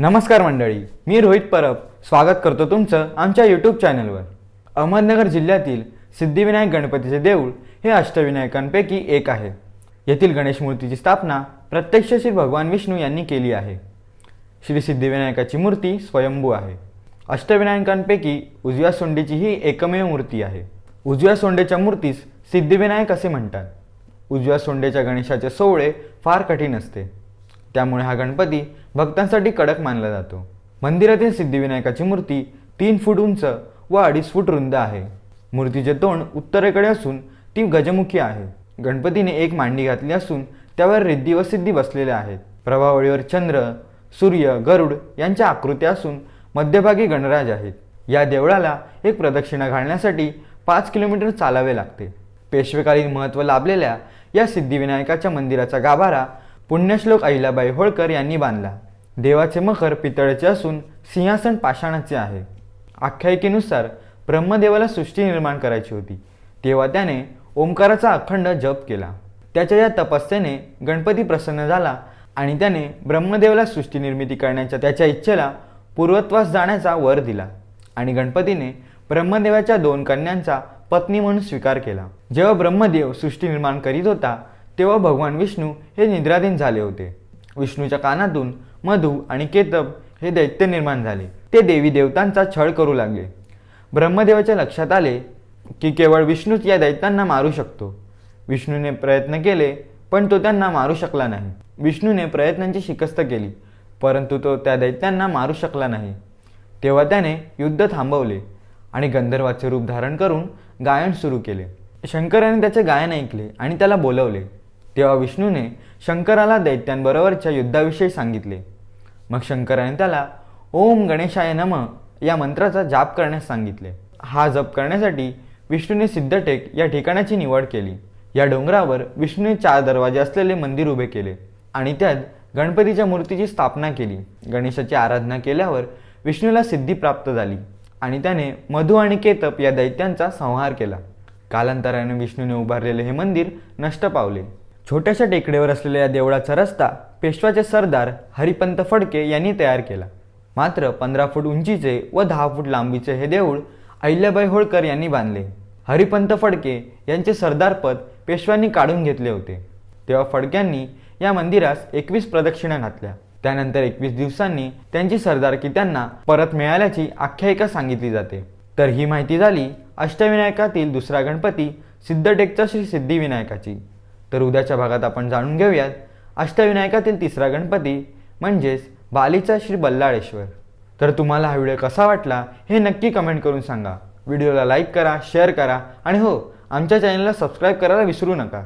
नमस्कार मंडळी मी रोहित परब. स्वागत करतो तुमचं आमच्या यूट्यूब चॅनलवर अहमदनगर जिल्ह्यातील सिद्धिविनायक गणपतीचे देऊळ हे अष्टविनायकांपैकी एक आहे. येथील गणेश मूर्तीची स्थापना प्रत्यक्ष श्री भगवान विष्णू यांनी केली आहे. श्री सिद्धिविनायकाची मूर्ती स्वयंभू आहे. अष्टविनायकांपैकी उजव्या सोंडेची ही एकमेव मूर्ती आहे. उजव्या सोंडेच्या मूर्तीस सिद्धिविनायक असे म्हणतात. उजव्या सोंडेच्या गणेशाचे सोहळे फार कठीण असते. त्यामुळे हा गणपती भक्तांसाठी कडक मानला जातो. मंदिरातील सिद्धिविनायकाची मूर्ती तीन फूट उंच व अडीच फूट रुंद आहे. मूर्तीचे तोंड उत्तरेकडे असून ती गजमुखी आहे. गणपतीने एक मांडी घातली असून त्यावर रिद्धी व सिद्धी बसलेल्या आहेत. प्रभावळीवर चंद्र सूर्य गरुड यांच्या आकृत्या असून मध्यभागी गणराज आहेत. या देवळाला एक प्रदक्षिणा घालण्यासाठी पाच किलोमीटर चालावे लागते. पेशवेकालीन महत्त्व लाभलेल्या या सिद्धिविनायकाच्या मंदिराचा गाभारा पुण्यश्लोक अहिल्याबाई होळकर यांनी बांधला. देवाचे मखर पितळेचे असून सिंहासन पाषाणाचे आहे. आख्यायिकेनुसार ब्रह्मदेवाला सृष्टी निर्माण करायची होती. तेव्हा त्याने ओंकाराचा अखंड जप केला. त्याच्या या तपस्येने गणपती प्रसन्न झाला आणि त्याने ब्रह्मदेवाला सृष्टी निर्मिती करण्याच्या त्याच्या इच्छेला पूर्वत्वास जाण्याचा वर दिला आणि गणपतीने ब्रह्मदेवाच्या दोन कन्यांचा पत्नी म्हणून स्वीकार केला. जेव्हा ब्रह्मदेव सृष्टी निर्माण करीत होता तेव्हा भगवान विष्णू हे निद्राधीन झाले होते. विष्णूच्या कानातून मधू आणि केतब हे दैत्य निर्माण झाले. ते देवी देवतांचा छळ करू लागले. ब्रह्मदेवाच्या लक्षात आले की केवळ विष्णूच या दैत्यांना मारू शकतो. विष्णूने प्रयत्न केले पण तो त्यांना मारू शकला नाही. विष्णूने प्रयत्नांची शिकस्त केली परंतु तो त्या दैत्यांना मारू शकला नाही. तेव्हा त्याने युद्ध थांबवले आणि गंधर्वाचे रूप धारण करून गायन सुरू केले. शंकराने त्याचे गायन ऐकले आणि त्याला बोलवले. तेव्हा विष्णूने शंकराला दैत्यांबरोबरच्या युद्धाविषयी सांगितले. मग शंकराने त्याला ओम गणेशाय नम या मंत्राचा जाप करण्यास सांगितले. हा जप करण्यासाठी विष्णूने सिद्धटेक या ठिकाणाची निवड केली. या डोंगरावर विष्णूने चार दरवाजे असलेले मंदिर उभे केले आणि त्यात गणपतीच्या मूर्तीची स्थापना केली. गणेशाची आराधना केल्यावर विष्णूला सिद्धी प्राप्त झाली आणि त्याने मधु आणि केतप या दैत्यांचा संहार केला. कालांतराने विष्णूने उभारलेले हे मंदिर नष्ट पावले. छोट्याशा टेकडीवर असलेल्या या देवळाचा रस्ता पेशवाचे सरदार हरिपंत फडके यांनी तयार केला. मात्र पंधरा फूट उंचीचे व दहा फूट लांबीचे हे देऊळ अहिल्याबाई होळकर यांनी बांधले. हरिपंत फडके यांचे सरदारपद पेशव्यांनी काढून घेतले होते. तेव्हा फडक्यांनी या मंदिरास एकवीस प्रदक्षिणा घातल्या. त्यानंतर एकवीस दिवसांनी त्यांची सरदारकी त्यांना परत मिळाल्याची आख्यायिका सांगितली जाते. तर ही माहिती झाली अष्टविनायकातील दुसरा गणपती सिद्धटेकचा श्री सिद्धिविनायकाची. तर उद्याच्या भागात आपण जाणून घेऊयात. अष्टविनायकातील तिसरा गणपती म्हणजेच बालीचा श्री बल्लाळेश्वर. तर तुम्हाला हा व्हिडिओ कसा वाटला हे नक्की कमेंट करून सांगा. व्हिडिओला लाईक करा शेअर करा आणि हो आमच्या चॅनलला सबस्क्राईब करायला विसरू नका.